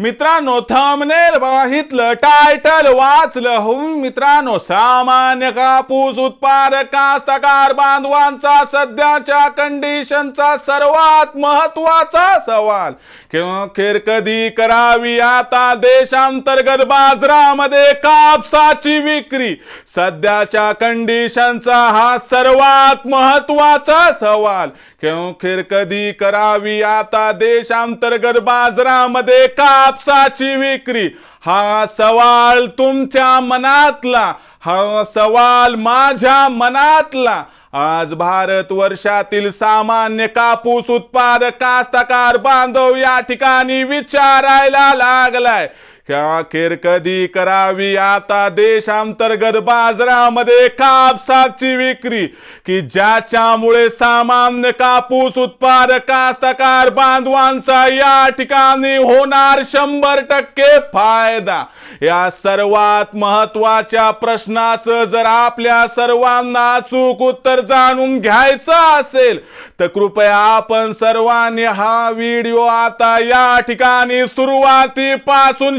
मित्रांनो थंबनेल बघितलं टायटल वाचलं हो मित्रांनो सामान्य कापूस उत्पादक कास्तकार बांधवांचा सध्याच्या कंडिशनचा सर्वात महत्त्वाचा सवाल. खेर कधी करावी आता देशांतर्गत बाजारामध्ये कापसाची विक्री. सध्याच्या कंडिशनचा हा सर्वात महत्त्वाचा सवाल. खेर कधी करावी आता देशांतर्गत बाजारामध्ये कापसाची विक्री. हा सवाल तुमच्या मनातला हा सवाल माझ्या मनातला. आज भारत वर्षातील सामान्य कापूस उत्पादक कास्तकार बांधव या ठिकाणी विचारायला लागलाय. अखेर कधी करावी आता देशांतर्गत बाजारामध्ये कापसाची विक्री? की ज्याच्यामुळे सामान्य कापूस उत्पादक कास्तकार बांधवांचा या ठिकाणी होणार शंभर टक्के फायदा? या सर्वात महत्त्वाच्या प्रश्नाचं जर आपल्या सर्वांना अचूक उत्तर जाणून घ्यायचं असेल तर कृपया आपण सर्वांनी हा व्हिडिओ आता या ठिकाणी सुरुवातीपासून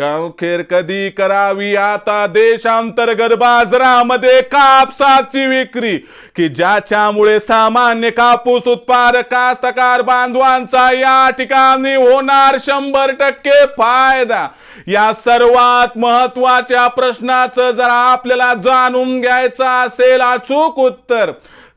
अखेर कधी करावी आता देशांतर्गत बाजारामध्ये कापसाची विक्री की ज्याच्यामुळे सामान्य कापूस उत्पादक कास्तकार बांधवांचा या ठिकाणी होणार शंभर टक्के फायदा? या सर्वात महत्त्वाच्या प्रश्नाचं जर आपल्याला जाणून घ्यायचं असेल अचूक उत्तर.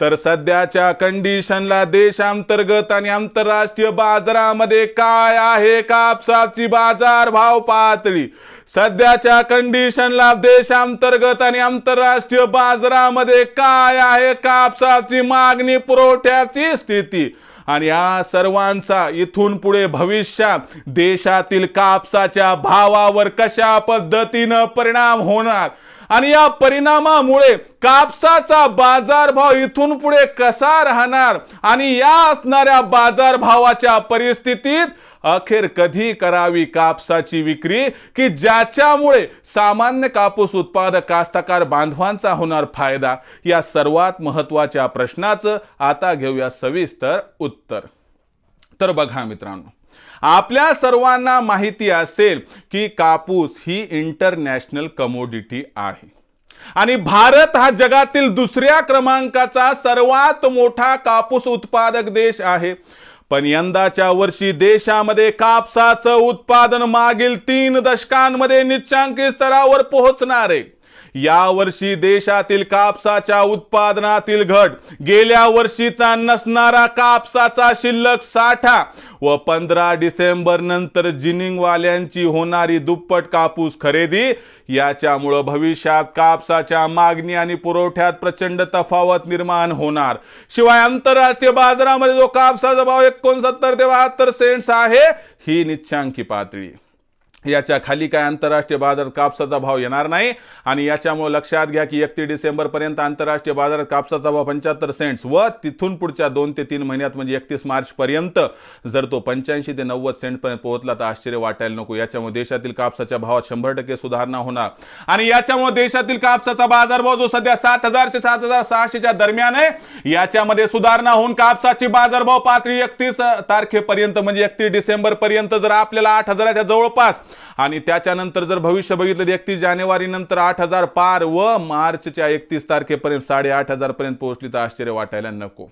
तर सध्याच्या कंडिशनला देशांतर्गत आणि आंतरराष्ट्रीय बाजारामध्ये काय आहे कापसाची बाजार भाव पातळी? सध्याच्या कंडिशनला देशांतर्गत आणि आंतरराष्ट्रीय बाजारामध्ये काय आहे कापसाची मागणी पुरवठ्याची स्थिती? आणि या सर्वांचा इथून पुढे भविष्यात देशातील कापसाच्या भावावर कशा पद्धतीनं परिणाम होणार? आणि या परिणामामुळे कापसाचा बाजारभाव इथून पुढे कसा राहणार? आणि या असणाऱ्या बाजारभावाच्या परिस्थितीत अखेर कधी करावी कापसाची विक्री? की ज्याच्यामुळे सामान्य कापूस उत्पादक कास्तकार बांधवांचा होणार फायदा? या सर्वात महत्त्वाच्या प्रश्नाचं आता घेऊया सविस्तर उत्तर. तर बघा मित्रांनो आपल्या सर्वांना माहिती असेल की कापूस ही इंटरनॅशनल कमोडिटी आहे. आणि भारत हा जगातील दुसऱ्या क्रमांकाचा सर्वात मोठा कापूस उत्पादक देश आहे. पण यंदाच्या वर्षी देशामध्ये कापसाचं उत्पादन मागील तीन दशकांमध्ये निच्चांकी स्तरावर पोहोचणार आहे. या वर्षी देशातील कापसाच्या उत्पादनातील घट गेल्या वर्षीचा नसणारा कापसाचा शिल्लक साठा व पंधरा डिसेंबर नंतर जिनिंगवाल्यांची होणारी दुप्पट कापूस खरेदी याच्यामुळं भविष्यात कापसाच्या मागणी आणि पुरवठ्यात प्रचंड तफावत निर्माण होणार. शिवाय आंतरराष्ट्रीय बाजारामध्ये जो कापसाचा भाव एकोणसत्तर ते बहात्तर सेंट्स आहे ही निच्चांकी पातळी. याच्या खाली काय आंतरराष्ट्रीय बाजारात कापसाचा भाव येणार नाही? आणि याच्यामुळे लक्षात घ्या की एकतीस डिसेंबरपर्यंत आंतरराष्ट्रीय बाजारात कापसाचा भाव पंच्याहत्तर सेंट्स व तिथून पुढच्या दोन ते तीन महिन्यात म्हणजे एकतीस मार्चपर्यंत जर तो पंच्याऐंशी ते नव्वद सेंटपर्यंत पोहोचला तर आश्चर्य वाटायला नको. याच्यामुळे देशातील कापसाच्या भावात शंभर टक्के सुधारणा होणार. आणि याच्यामुळे देशातील कापसाचा बाजारभाव जो सध्या सात हजार ते सात हजार सहाशेच्या दरम्यान आहे याच्यामध्ये सुधारणा होऊन कापसाची बाजारभाव पातळी एकतीस तारखेपर्यंत म्हणजे एकतीस डिसेंबरपर्यंत जर आपल्याला आठ हजाराच्या जवळपास आणि त्याच्यानंतर जर भविष्य बघितलं तर एकतीस जानेवारी नंतर आठ हजार पार व मार्चच्या एकतीस तारखेपर्यंत साडेआठ हजार पर्यंत पोहोचली तर आश्चर्य वाटायला नको.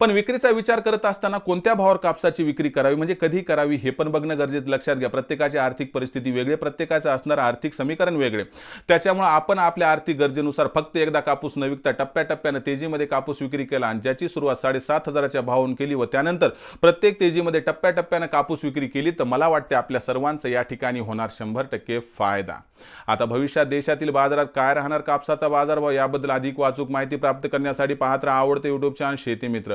पण विक्रीचा विचार करत असताना कोणत्या भावावर कापसाची विक्री करावी म्हणजे कधी करावी हे पण बघणं गरजेचं लक्षात घ्या प्रत्येकाची आर्थिक परिस्थिती वेगळी प्रत्येकाचं असणारं आर्थिक समीकरण वेगळे. त्याच्यामुळे आपण आपल्या आर्थिक गरजेनुसार फक्त एकदा कापूस न विकता टप्प्याटप्प्यानं तेजीमध्ये कापूस विक्री केला आणि ज्याची सुरुवात साडेसात हजाराच्या भावून केली व त्यानंतर प्रत्येक तेजीमध्ये टप्प्याटप्प्यानं कापूस विक्री केली तर मला वाटते आपल्या सर्वांचं या ठिकाणी होणार शंभर टक्के फायदा. आता भविष्यात देशातील बाजारात काय राहणार कापसाचा बाजारभाव याबद्दल अधिक वाचूक माहिती प्राप्त करण्यासाठी पाहत राहा आवडते युट्यूब चॅनल शेती मित्र.